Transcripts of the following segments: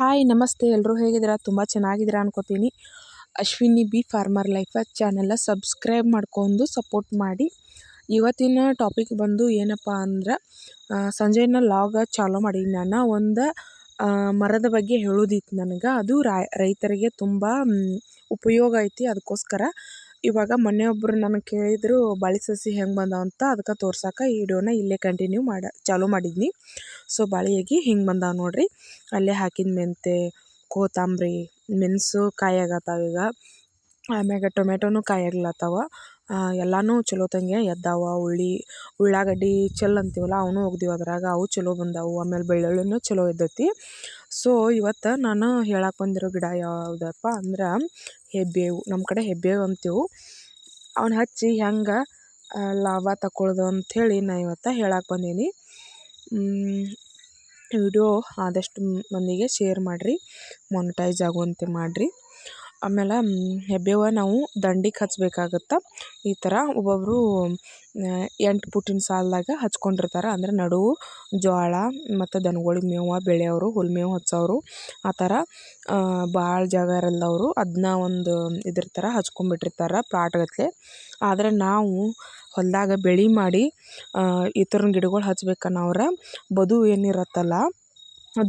Hi ನಮಸ್ತೆ. ಎಲ್ಲರೂ ಹೇಗಿದ್ದೀರಾ? ತುಂಬ ಚೆನ್ನಾಗಿದ್ದೀರಾ ಅನ್ಕೋತೀನಿ. ಅಶ್ವಿನಿ ಬಿ ಫಾರ್ಮರ್ ಲೈಫ್ ಚಾನೆಲ್ನ ಸಬ್ಸ್ಕ್ರೈಬ್ ಮಾಡ್ಕೊಂಡು ಸಪೋರ್ಟ್ ಮಾಡಿ. ಇವತ್ತಿನ ಟಾಪಿಕ್ ಬಂದು ಏನಪ್ಪ ಅಂದ್ರೆ ಸಂಜೆನ ಲಾಗ ಚಾಲೋ ಮಾಡೀನಿ ನಾನು. ಒಂದು ಮರದ ಬಗ್ಗೆ ಹೇಳೋದಿತ್ತು ನನಗೆ. ಅದು ರೈತರಿಗೆ ತುಂಬ ಉಪಯೋಗ ಐತಿ. ಅದಕ್ಕೋಸ್ಕರ ಇವಾಗ ಮೊನ್ನೆ ಒಬ್ಬರು ನನಗೆ ಕೇಳಿದರು, ಬಾಳೆ ಸಸಿ ಹೆಂಗೆ ಬಂದಾವ ಅಂತ ಅದಕ್ಕೆ ತೋರ್ಸಕ್ಕೆ ಈ ವಿಡಿಯೋನ ಇಲ್ಲೇ ಕಂಟಿನ್ಯೂ ಮಾಡ, ಚಾಲೂ ಮಾಡಿದ್ನಿ. ಸೊ ಬಾಳೆಯಾಗಿ ಹಿಂಗೆ ಬಂದಾವೆ ನೋಡಿರಿ. ಅಲ್ಲೇ ಹಾಕಿದ ಮೆಂತೆ ಕೋತಂಬರಿ ಮೆಣಸು ಕಾಯಾಗತ್ತಾವ ಈಗ. ಆಮ್ಯಾಗ ಟೊಮೆಟೊನು ಕಾಯಾಗ್ಲತ್ತಾವ ಎಲ್ಲನೂ ಚಲೋತಂಗೆ ಎದ್ದಾವ, ಉಳ್ಳಿ, ಉಳ್ಳಾಗಡ್ಡಿ ಚೆಲ್ ಅಂತೀವಲ್ಲ, ಅವನು ಒಗ್ದೀವಿ ಅದ್ರಾಗ. ಅವು ಚಲೋ ಬಂದಾವು. ಆಮೇಲೆ ಬೆಳ್ಳುಳ್ಳಿನೂ ಚಲೋ ಇದ್ದೈತಿ. ಸೊ ಇವತ್ತು ನಾನು ಹೇಳಕ್ಕೆ ಬಂದಿರೋ ಗಿಡ ಯಾವುದಪ್ಪ ಅಂದ್ರೆ ಹೆಬ್ಬೇವು. ನಮ್ಮ ಕಡೆ ಹೆಬ್ಬೇವು ಅಂತೀವು. ಅವ್ನ ಹಚ್ಚಿ ಹೆಂಗೆ ಲಾಭ ತಗೊಳ್ಳೋದು ಅಂಥೇಳಿ ನಾ ಇವತ್ತು ಹೇಳಕ್ಕೆ ಬಂದೀನಿ. ವಿಡಿಯೋ ಆದಷ್ಟು ಮಂದಿಗೆ ಶೇರ್ ಮಾಡಿರಿ ಮೊನಿಟೈಸ್ ಆಗುವಂತೆ ಮಾಡಿರಿ. ಆಮೇಲೆ ಹೆಬ್ಬೇವು ನಾವು ದಂಡಿಗೆ ಹಚ್ಬೇಕಾಗತ್ತೆ? ಈ ಥರ ಒಬ್ಬೊಬ್ಬರು ಎಂಟು ಪುಟ್ಟಿನ ಸಾಲ್ದಾಗ ಹಚ್ಕೊಂಡಿರ್ತಾರೆ. ಅಂದರೆ ನಡುವು ಜೋಳ ಮತ್ತು ದನಗಳಿಗೆ ಮೇವು ಬೆಳೆಯೋರು ಹುಲ್ ಮೇವು ಹಚ್ಚೋರು ಆ ಥರ ಭಾಳ ಜಾಗ ಇರಲ್ಲವರು ಅದನ್ನ ಒಂದು ಇದ್ರ ಥರ ಹಚ್ಕೊಂಡ್ಬಿಟ್ಟಿರ್ತಾರೆ ಪ್ಲಾಟ್ಗಟ್ಟಲೆ ಆದರೆ ನಾವು ಹೊಲದಾಗ ಬೆಳೆ ಮಾಡಿ ಈ ಥರ ಗಿಡಗಳು ಹಚ್ಬೇಕನ್ನೋರು ಬದು ಏನಿರುತ್ತಲ್ಲ.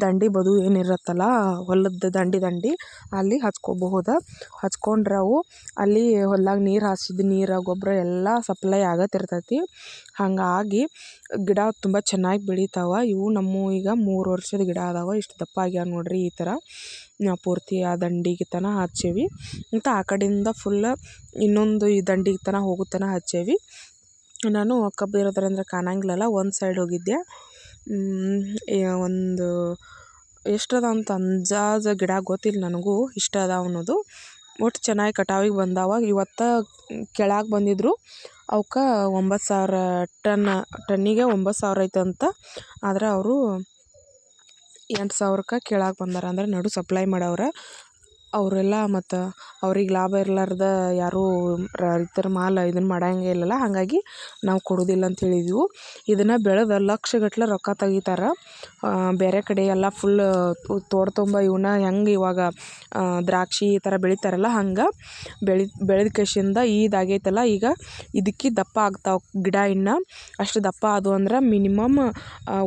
ದಂಡಿ ಬದು ಏನಿರುತ್ತಲ್ಲ ಹೊಲದ ದಂಡಿ ದಂಡಿ ಅಲ್ಲಿ ಹಚ್ಕೋಬಹುದು. ಹಚ್ಕೊಂಡ್ರೆ ಅವು ಅಲ್ಲಿ ಹೊಲ್ದಾಗ ನೀರು ಹಾಸಿದ ನೀರು ಗೊಬ್ಬರ ಎಲ್ಲ ಸಪ್ಲೈ ಆಗತ್ತಿರ್ತೈತಿ ಹಾಗಾಗಿ ಗಿಡ ತುಂಬ ಚೆನ್ನಾಗಿ ಬೆಳಿತಾವೆ. ಇವು ನಮ್ಮ ಈಗ ಮೂರು ವರ್ಷದ ಗಿಡ ಅದಾವ. ಇಷ್ಟು ದಪ್ಪ ಆಗ್ಯಾವ ನೋಡ್ರಿ ಈ ಥರ ಪೂರ್ತಿ ಆ ದಂಡಿಗೆ ತನ ಹಚ್ಚೇವಿ. ಮತ್ತು ಆ ಕಡೆಯಿಂದ ಫುಲ್ ಇನ್ನೊಂದು ಈ ದಂಡಿಗೆ ತನಕ ಹೋಗೋ ತನಕ ಹಚ್ಚೇವಿ. ನಾನು ಕಬ್ಬು ಕಾಣಂಗಿಲ್ಲಲ್ಲ, ಒಂದು ಸೈಡ್ ಹೋಗಿದ್ದೆ. ಒಂದು ಎಷ್ಟು ಅದಾವ ಅಂತ ಅಂದಾಜು ಗಿಡ ಗೊತ್ತಿಲ್ಲ ನನಗೂ, ಇಷ್ಟು ಅದಾವ ಅನ್ನೋದು. ಒಟ್ಟು ಚೆನ್ನಾಗಿ ಕಟಾವಿಗೆ ಬಂದಾವ ಇವತ್ತು ಕೆಳಗೆ ಬಂದಿದ್ದರು ಅವಕ್ಕೆ ಒಂಬತ್ತು ಸಾವಿರ ಟನ್, ಟನ್ನಿಗೆ ಒಂಬತ್ತು ಸಾವಿರ ಅಂತ. ಆದ್ರೆ ಅವರು ಎಂಟು ಸಾವಿರಕ್ಕೆ ಕೆಳಗೆ ಬಂದಾರ, ಅಂದ್ರೆ ನಡು ಸಪ್ಲೈ ಮಾಡವ್ರೆ. ಅವರೆಲ್ಲ ಮತ್ತು ಅವ್ರಿಗೆ ಲಾಭ ಇರ್ಲಾರ್ದೆ ಯಾರೂ ರೈತರ ಮಾಲ ಇದನ್ನು ಮಾಡಂಗೆ ಇಲ್ಲಲ್ಲ, ಹಾಗಾಗಿ ನಾವು ಕೊಡೋದಿಲ್ಲ ಅಂತ ಹೇಳಿದ್ವು. ಇದನ್ನು ಬೆಳೆದ ಲಕ್ಷಗಟ್ಟಲೆ ರೊಕ್ಕ ತೆಗಿತಾರೆ. ಬೇರೆ ಕಡೆ ಎಲ್ಲ ಫುಲ್ ತೋಟ ತುಂಬ ಇವನ್ನ ಹೆಂಗೆ ಇವಾಗ ದ್ರಾಕ್ಷಿ ಈ ಥರ ಬೆಳಿತಾರಲ್ಲ, ಹಂಗೆ ಬೆಳೆ, ಬೆಳೆದ ಕಸಿಂದ ಇದಾಗೈತಲ್ಲ, ಈಗ ಇದಕ್ಕೆ ದಪ್ಪ ಆಗ್ತಾವೆ ಗಿಡ ಇನ್ನು. ಅಷ್ಟು ದಪ್ಪ ಆದವು ಅಂದ್ರೆ ಮಿನಿಮಮ್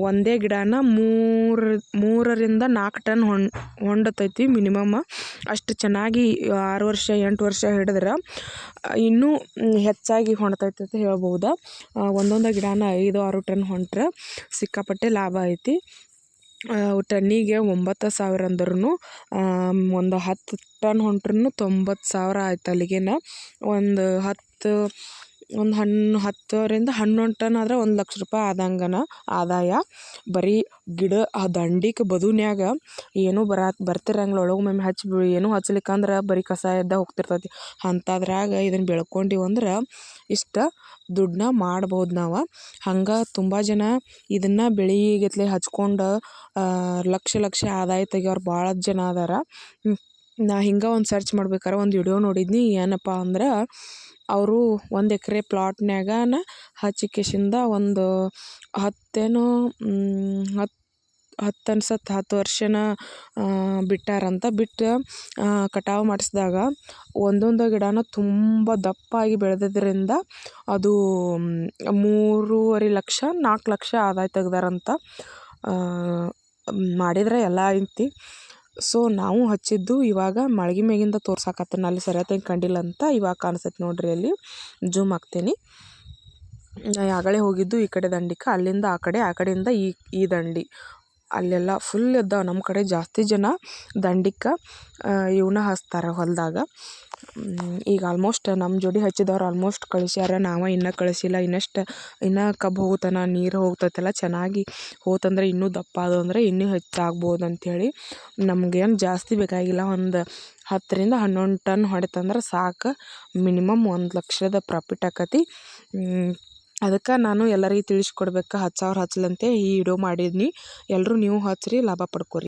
ಒಂದೇ ಗಿಡನ ಮೂರು, ಮೂರರಿಂದ ನಾಲ್ಕು ಟನ್ ಹೊಂಡ್, ಹೊಂಡತೈತಿ ಮಿನಿಮಮ್. ಅಷ್ಟು ಚೆನ್ನಾಗಿ ಆರು ವರ್ಷ, ಎಂಟು ವರ್ಷ ಹಿಡಿದ್ರೆ ಇನ್ನೂ ಹೆಚ್ಚಾಗಿ ಹೊಣ್ತೈತೆ ಅಂತ ಹೇಳ್ಬೋದು. ಒಂದೊಂದು ಗಿಡನ ಐದು, ಆರು ಟನ್ ಹೊಂಟ್ರೆ ಸಿಕ್ಕಾಪಟ್ಟೆ ಲಾಭ ಐತಿ. ಟನ್ನಿಗೆ ಒಂಬತ್ತು ಸಾವಿರ ಅಂದ್ರೂ ಒಂದು ಹತ್ತು ಟನ್ ಹೊಂಟ್ರೂ ತೊಂಬತ್ತು ಸಾವಿರ ಆಯ್ತು ಅಲ್ಲಿಗೇನ. ಒಂದು ಹತ್ತು ಒಂದು ಹಣ್ಣು ಹತ್ತರಿಂದ ಹನ್ನೊಂದು ಟನ್ ಆದ್ರೆ ಒಂದು ಲಕ್ಷ ರೂಪಾಯಿ ಆದಂಗನ ಆದಾಯ. ಬರೀ ಗಿಡ ಆ ದಂಡಿಗೆ ಬದುನ್ಯಾಗ ಏನೂ ಬರ ಬರ್ತಿರಂಗಿಲ್ಲ. ಒಳಗೊಮ್ಮೆ ಹಚ್ಚಿ ಏನೂ ಹಚ್ಲಿಕ್ಕಂದ್ರೆ ಬರೀ ಕಸ ಎದ್ದ ಹೋಗ್ತಿರ್ತೈತಿ. ಅಂಥದ್ರಾಗ ಇದನ್ನು ಬೆಳ್ಕೊಂಡೀವಿ ಅಂದ್ರೆ ಇಷ್ಟು ದುಡ್ಡನ್ನ ಮಾಡ್ಬೋದು ನಾವು. ಹಂಗೆ ತುಂಬ ಜನ ಇದನ್ನು ಬೆಳೆಗತ್ಲೆ ಹಚ್ಕೊಂಡು ಲಕ್ಷ ಲಕ್ಷ ಆದಾಯ ತೆಗಿಯೋರು ಭಾಳ ಜನ ಅದಾರ. ನಾ ಹಿಂಗೆ ಒಂದು ಸರ್ಚ್ ಮಾಡ್ಬೇಕಾರೆ ಒಂದು ವಿಡಿಯೋ ನೋಡಿದ್ನಿ. ಏನಪ್ಪ ಅಂದ್ರೆ, ಅವರು ಒಂದು ಎಕರೆ ಪ್ಲಾಟ್ನ್ಯಾಗನ ಹಚ್ಚಿಕೇಶಿಂದ ಒಂದು ಹತ್ತೇನೋ ಹತ್ತು ಹತ್ತು ಅನ್ಸತ್ತೆ ಹತ್ತು ವರ್ಷನ ಬಿಟ್ಟಾರಂತ ಬಿಟ್ಟು ಕಟಾವು ಮಾಡಿಸಿದಾಗ ಒಂದೊಂದು ಗಿಡನೂ ತುಂಬ ದಪ್ಪಾಗಿ ಬೆಳೆದಿದ್ದರಿಂದ ಅದು ಮೂರುವರೆ ಲಕ್ಷ ನಾಲ್ಕು ಲಕ್ಷ ಆದಾಯ ತೆಗ್ದಾರಂತ ಮಾಡಿದರೆ ಎಲ್ಲ ಐತಿ. ಸೊ ನಾವು ಹಚ್ಚಿದ್ದು ಇವಾಗ ಮಳ್ಗಿ ಮ್ಯಾಗಿಂದ ತೋರ್ಸಾಕತ್ತೇನೆ. ಅಲ್ಲಿ ಸರಿಯಾಗಿ ಕಂಡಿಲ್ಲ ಅಂತ ಇವಾಗ ಕಾಣಿಸ್ತೈತೆ ನೋಡ್ರಿ ಅಲ್ಲಿ. ಜೂಮ್ ಹಾಕ್ತೀನಿ. ಆಗಲೇ ಹೋಗಿದ್ದು ಈ ಕಡೆ ದಂಡಿಗೆ ಅಲ್ಲಿಂದ ಆ ಕಡೆ, ಆ ಕಡೆಯಿಂದ ಈ ಈ ದಂಡಿ. ಅಲ್ಲೆಲ್ಲ ಫುಲ್ ಇದ್ದಾವೆ ನಮ್ಮ ಕಡೆ ಜಾಸ್ತಿ ಜನ ದಂಡಿಕ್ಕ ಇವನ್ನ ಹಚ್ತಾರೆ ಹೊಲದಾಗ. ಈಗ ಆಲ್ಮೋಸ್ಟ್ ನಮ್ಮ ಜೋಡಿ ಹಚ್ಚಿದವ್ರು ಆಲ್ಮೋಸ್ಟ್ ಕಳಿಸ್ಯಾರ, ನಾವು ಇನ್ನೂ ಕಳಿಸಿಲ್ಲ, ಇನ್ನಷ್ಟು, ಇನ್ನೂ ಕಬ್ಬು ಹೋಗುತನ, ನೀರು ಹೋಗ್ತೈತಲ್ಲ, ಚೆನ್ನಾಗಿ ಹೋತಂದ್ರೆ ಇನ್ನೂ ದಪ್ಪ ಅದು ಅಂದರೆ ಇನ್ನೂ ಹೆಚ್ಚಾಗ್ಬೋದು ಅಂಥೇಳಿ ನಮಗೇನು ಜಾಸ್ತಿ ಬೇಕಾಗಿಲ್ಲ. ಒಂದು ಹತ್ತರಿಂದ ಹನ್ನೊಂದು ಟನ್ ಹೊಡೆತಂದ್ರೆ ಸಾಕು, ಮಿನಿಮಮ್ ಒಂದು ಲಕ್ಷದ ಪ್ರಾಫಿಟ್ ಆಕತಿ. ಅದಕ್ಕೆ ನಾನು ಎಲ್ಲರಿಗೆ ತಿಳಿಸ್ಕೊಡ್ಬೇಕು. ಸಾವಿರ ಹಚ್ಚಲಂತೆ ಈ ವಿಡಿಯೋ ಮಾಡಿದ್ನಿ. ಎಲ್ಲರೂ ನೀವು ಹಚ್ಚಿರಿ ಲಾಭ ಪಡ್ಕೊರಿ.